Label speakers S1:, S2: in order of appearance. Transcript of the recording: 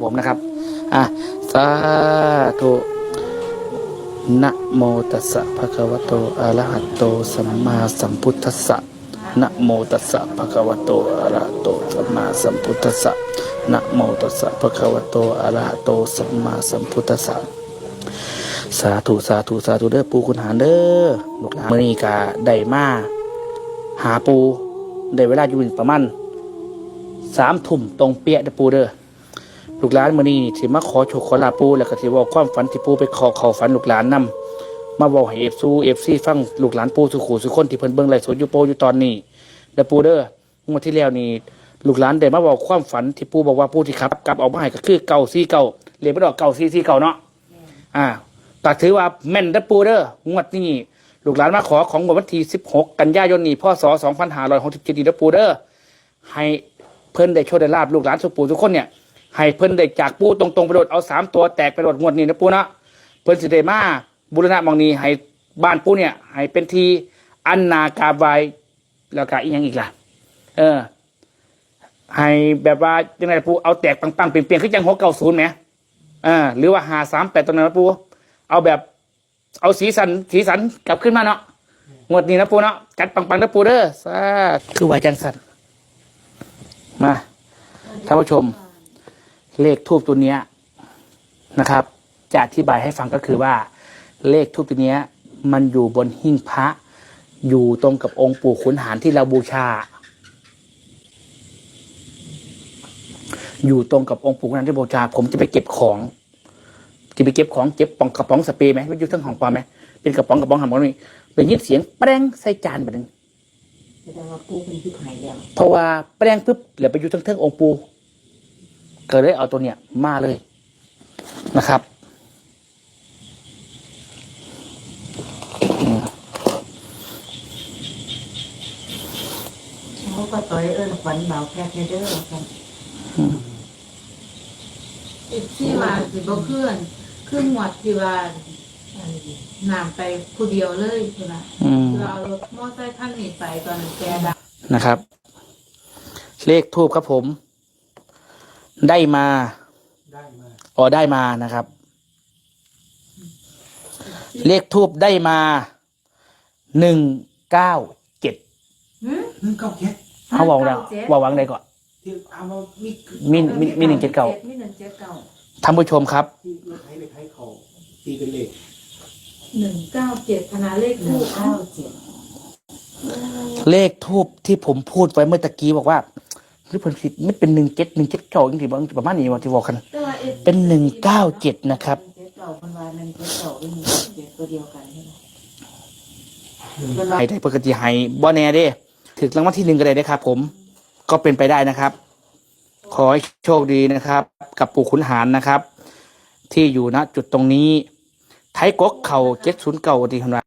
S1: ผมนะครับ อะ สาธุนะโมตัสสะภะคะวะโต อะระหะโต สัมมาสัมพุทธัสสะนะโมตัสสะภะคะวะโต อะระหะโต สัมมาสัมพุทธัสสะนะโมตัสสะภะคะวะโต อะระหะโต สัมมาสัมพุทธัสสะ สาธุ สาธุ สาธุ เด้อ ปูคุณหารเด้อลูกหลานมื้อนี้ก็ได้มาหาปู ได้เวลาอยู่ประมาณสามทุ่มตรงเปียเด้อปูเด้อ ลูกหลานมื้อนี้สิมาขอโชคขอลาปูแล้วก็สิเว้าความฝันที่ปูไปขอเข้าฝันลูกหลานนำมาเว้าให้ FC FC ฟังลูกหลานปูสุขุสุคนที่เพิ่นเบิ่งไลฟ์สดอยู่โปอยู่ตอนนี้เด้อปูเด้องวดที่แล้วนี่ลูกหลานได้มาเว้าความฝันที่ปูบอกว่าปูที่ขับกลับออกมาให้ก็คือเก่าซี่เก่าเรียกบ่ดอกเก่าซี่ซี่เก่าเนาะอ่าก็ถือว่าแม่นเด้อปูเด้องวดนี้ลูกหลานมาขอของวันที่16 กันยายนนี้พศ2567นี้เด้อปูเด้อให้เพิ่นได้โชคได้ลาบลูกหลานสุปูทุกคนเนี่ย ให้เพิ่นได้จากปูตรงๆไปโดดเอาสามตัวแตกไปโดดงวดนี้นะปูนะเพิ่นสิได้มาบุรณะมองนี้ให้บ้านปูเนี่ยให้เป็นทีอันนากาบายแล้วก็อีกอย่างอีกล่ะ เออ ให้แบบว่าจังไงปูเอาแตกปังๆเปลี่ยนๆคือจังหกเก้าศูนย์ไหมอ่าหรือว่าหาสามแปดตรงนั้นนะปูเอาแบบ เอาสีสันสีสันกลับขึ้นมาเนาะงวดนี้นะปูเนาะจัดปังๆนะปูเด้อสาธุว่าจังสันมาท่านผู้ชม เลขทูบตัวเนี้ยนะครับ จะอธิบายให้ฟังก็คือว่า เลขทูบตัวเนี้ยมันอยู่บนหิ้งพระ อยู่ตรงกับองค์ปู่ขุนหารที่เราบูชา อยู่ตรงกับองค์ปู่ขุนหารที่บูชา ผมจะไปเก็บของจะไปเก็บของเก็บปองกระป๋องสเปรย์ไหมไม่อยู่ทั้งของปลอมไหมเป็นกระป๋องกระป๋องหำมันนี่เป็นยินเสียงแปรงใส่จานแบบนึง
S2: แสดงว่าปูเป็นที่หายแล้ว
S1: เพราะว่าแปรงปุ๊บเหลือไปอยู่ทั้งเทิงองค์ปู่ ก็เลยเอาตัวเนี้ยมาเลยนะครับ
S2: เขาก็ต่อยเอิ้นฝันเบาแค่เด้อกัน
S3: ที่ว่าสิบ่เคลื่อนเครื่องหวดที่ว่าน้ำไปผู้เดียวเลยใช่ไหม
S1: อืม
S3: เราเอารถมอเตอร์ไซค์คันนี้ไปตอนนั้นแกดับ
S1: นะครับ เลขทูบครับผม ได้มาอ๋อได้มานะครับ เลขทูบได้มาหนึ่งเก้าเจ็ด
S3: หืม
S4: หนึ่งเก้าเจ็ด
S1: เขาวางได้ว่าวังได้ก่อน
S4: ที่เอามามี
S1: มีมีมีหนึ่งเจ็ดเก้า
S3: มีหนึ่งเจ็ดเก้า
S1: ท่านผู้ชมครับ
S4: ที่รถไถไปไถเขาตีเป็นเลข
S3: หนึ่งเก้าเจ็ดขนาดเลข
S2: หนึ่
S3: คู่
S2: งเก้าเจ็ด
S1: เลขทูบที่ผมพูดไว้เมื่อตะกี้บอกว่าห รือเพิ่นผิดไม่เป็นหนึ่งเจ็ดหนึ่งเจ็ดเก้าจริงๆบางประมาณนี้ว่าที่บอกกัน
S3: แต่ว่า S
S1: เป็นหนึ่งเก้าเจ็ดนะครับ
S2: เจ็ดเก่าคนว่ามันเจ็ดเก่าเป็นเจ็ดตัวเดียวกันใช่ไหมมันว่า
S1: ให้ได้ปกติให้บ่แน่เด้ถึงรางวัลที่หนึ่งก็ได้นะครับ ผมก็เป็นไปได้นะครับ ขอให้โชคดีนะครับ กับปู่ขุนหารนะครับ ที่อยู่ณจุดตรงนี้ ไทยกกเข่าเจ็ดศูนย์เก่าดีขนาด